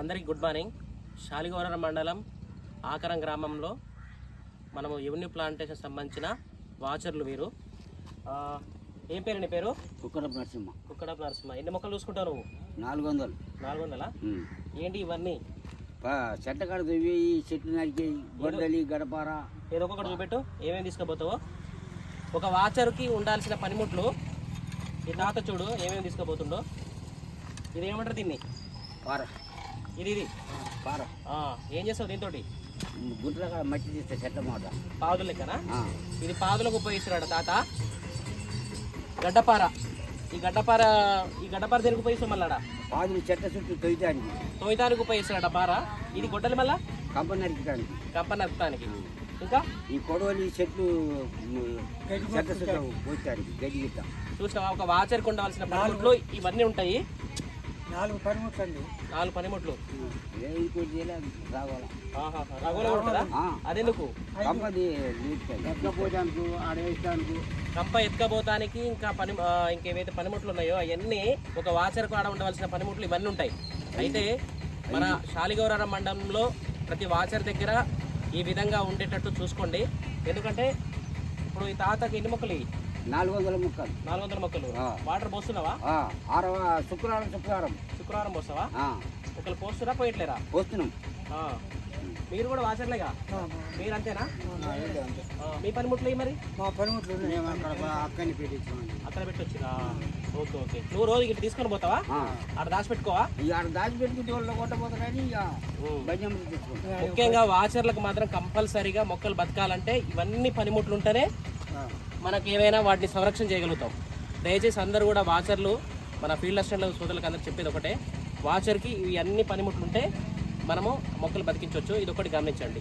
అందరికీ good morning. శాలిగోర మండలం ఆకరం గ్రామంలో మనము ఎవెన్యూ ప్లాంటేషన్ సంబంధించిన వాచర్లు వీరు. ఏం పేరు నీ పేరు? కుక్కడ నరసింహ. కుక్కడ నరసింహ. ఎన్ని మొక్కలు చూసుకుంటావు నువ్వు? నాలుగు వందలు నాలుగు వందలా. ఏంటి ఇవన్నీ? చెట్టకాడ దువ్వి చెట్లు నరికి గొడ్డలి గడపార. ఏదో ఒకటి చూపెట్టు. ఏమేమి తీసుకుపోతావో? ఒక వాచర్కి ఉండాల్సిన పనిముట్లు. ఈ తాత చూడు ఏమేమి తీసుకుపోతుండో. ఇది ఏమంటారు దీన్ని? పార. ఇది ఇది. పార. ఆ, ఏం చేస్తావు దీంతో గుంటల కాడ మట్టి తీస్తే చెట్ల మాట. పాదులు లెక్కనా. ఇది పాదులకు ఉపయోగిస్తున్నాడు తాత. గడ్డపార. ఈ గడ్డపార ఈ గడ్డపార దేనికి ఉపయోగిస్తాం మళ్ళా పాదులు చెట్ల చుట్టూ తొయ్యటానికి తోయటానికి ఉపయోగిస్తున్నాడు పార. ఇది గొడ్డలి మళ్ళా? కంప నరికటానికి. కంప నరకటానికి. ఇంకా? ఈ కొడవలి చెట్లు చెట్ల చుట్టూ పోతానికి గడ్డి చూసినావా? ఒక వాచర్కి ఉండవలసిన పనిముట్లు ఇవన్నీ ఉంటాయి. నాలుగు పనిముట్లు. అండి నాలుగు పనిముట్లు. అదెందుకు? కంప ఎత్తుకపోతానికి ఇంకా పని ఇంకేవైతే పనిముట్లు ఉన్నాయో అవన్నీ ఒక వాచర్కు ఆడ ఉండవలసిన పనిముట్లు ఇవన్నీ ఉంటాయి. అయితే మన శాలిగౌరవ మండలంలో ప్రతి వాచర్ దగ్గర ఈ విధంగా ఉండేటట్టు చూసుకోండి. ఎందుకంటే ఇప్పుడు ఈ తాతకి ఎన్ని మొక్కలు? నాలుగు వందల ముక్కలు. నాలుగు వందల మొక్కలు. ఆ. వాటర్ పోస్తున్నావా? ఆ, ఆరవ శుక్రవారం శుక్రవారం. శుక్రవారం పోస్తావా? ఆ, ఒకరు పోస్తురా పోయట్లేరా? పోస్తున్నాం. ఆ. మీరు కూడా వాచర్లేగా? మీరు అంతేనా ఆ, మీ పనిముట్లు ఇవి మరి? మా పనిముట్లు అక్కని అక్కడ పెట్టొచ్చిరా? Okay okay. నువ్వు రోజు ఇటు తీసుకొని పోతావా? ఆడ దాచిపెట్టుకోవా? ఇక ఆడ దాచి పెట్టుకుంటే వాళ్ళు కొట్టబోతారని ఇక తెచ్చుకుంటాం ముఖ్యంగా వాచర్లకు మాత్రం కంపల్సరీగా మొక్కలు బతకాలంటే ఇవన్నీ పనిముట్లు ఉంటేనే మనకి ఏమైనా వాటిని సంరక్షణ చేయగలుగుతాం. దయచేసి అందరూ కూడా వాచర్లు మన ఫీల్డ్ అసిస్టెంట్ల సోదరులకు అందరూ చెప్పేది ఒకటే. వాచర్కి ఇవి అన్ని పనిముట్లు ఉంటే మనము మొక్కలు బతికించవచ్చు ఇది ఒకటి గమనించండి.